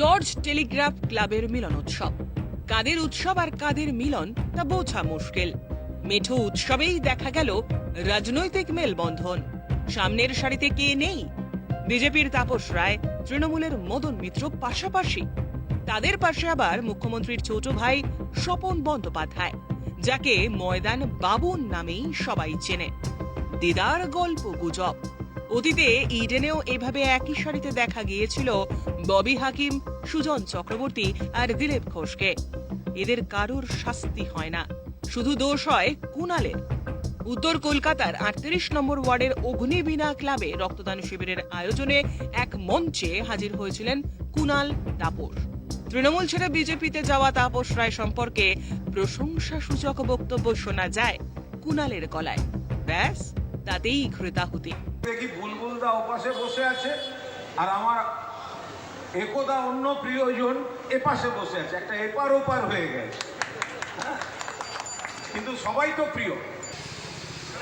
George Telegraph ক্লাবের মিলন উৎসব কাদের উৎসব আর কাদের মিলন তা বোঝা মুশকিল। মেঠো উৎসবেই দেখা গেল রাজনৈতিক মেলবন্ধন। সামনের সারিতে কে নেই? বিজেপির তাপস রায়, তৃণমূলের মদন মিত্র পাশাপাশি। তাদের পাশে আবার মুখ্যমন্ত্রীর ছোট ভাই স্বপন বন্দ্যোপাধ্যায়, যাকে ময়দান বাবুন নামেই সবাই চেনে। দিদার গল্প গুজব। অতীতে ইডেনেও এভাবে একই সারিতে দেখা গিয়েছিল ববি হাকিম, সুজন চক্রবর্তী আর দিলীপ ঘোষকে। এদের কারোর শাস্তি হয় না। শুধু দোষ হয় কুণালের উত্তর কলকাতার আটত্রিশ নম্বর ওয়ার্ডের অগ্নিবীণা ক্লাবে রক্তদান শিবিরের আয়োজনে এক মঞ্চে হাজির হয়েছিলেন কুণাল তাপস। তৃণমূল ছেড়ে বিজেপিতে যাওয়া তাপস রায় সম্পর্কে প্রশংসা সূচক বক্তব্য শোনা যায় কুণালের গলায়। ব্যাস, তাতেই ঘৃতাহুতি। দেখি বুলবুলদা ওপাশে বসে আছে? আর আমার একদা অন্য প্রিয়জন এপাশে বসে আছে। একটা এপার ওপার হয়ে গেছে। হ্যাঁ? কিন্তু সবাই তো প্রিয়।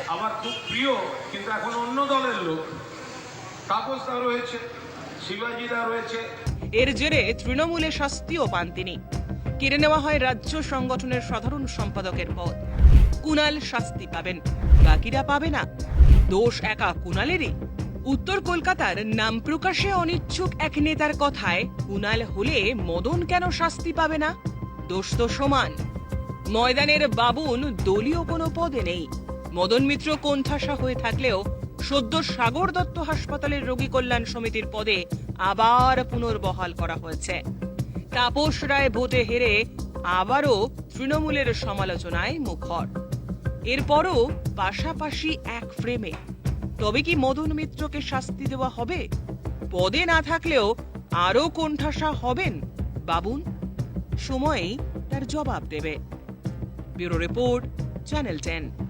আমার খুব প্রিয়, কিন্তু এখন অন্য দলের লোক। তাপসদা রয়েছে শিবাজিদা রয়েছে। এর জেরে তৃণমূলে শাস্তিও পান তিনি। কেড়ে নেওয়া হয় রাজ্য সংগঠনের সাধারণ সম্পাদকের পদ। কুণাল শাস্তি পাবেন, বাকিরা পাবে না। দোষ একা কুণালেরই উত্তর কলকাতার নাম প্রকাশে অনিচ্ছুক এক নেতার কথায় কুনাল হলে মদন কেন শাস্তি পাবে না? দোষ তো সমান। ময়দানের বাবুন দলীয় কোনো পদে নেই। মদন মিত্র কোণঠাসা হয়ে থাকলেও সদ্য সাগর দত্ত হাসপাতালের রোগী কল্যাণ সমিতির পদে আবার পুনর্বহাল করা হয়েছে। তাপস রায় ভোটে হেরে আবারও তৃণমূলের সমালোচনায় মুখর। এরপরও পাশাপাশি এক ফ্রেমে তবে কি মদন মিত্রকে শাস্তি দেওয়া হবে? পদে না থাকলেও আরও কোণঠাসা হবেন বাবুন? সময়েই তার জবাব দেবে। Bureau report, channel ten.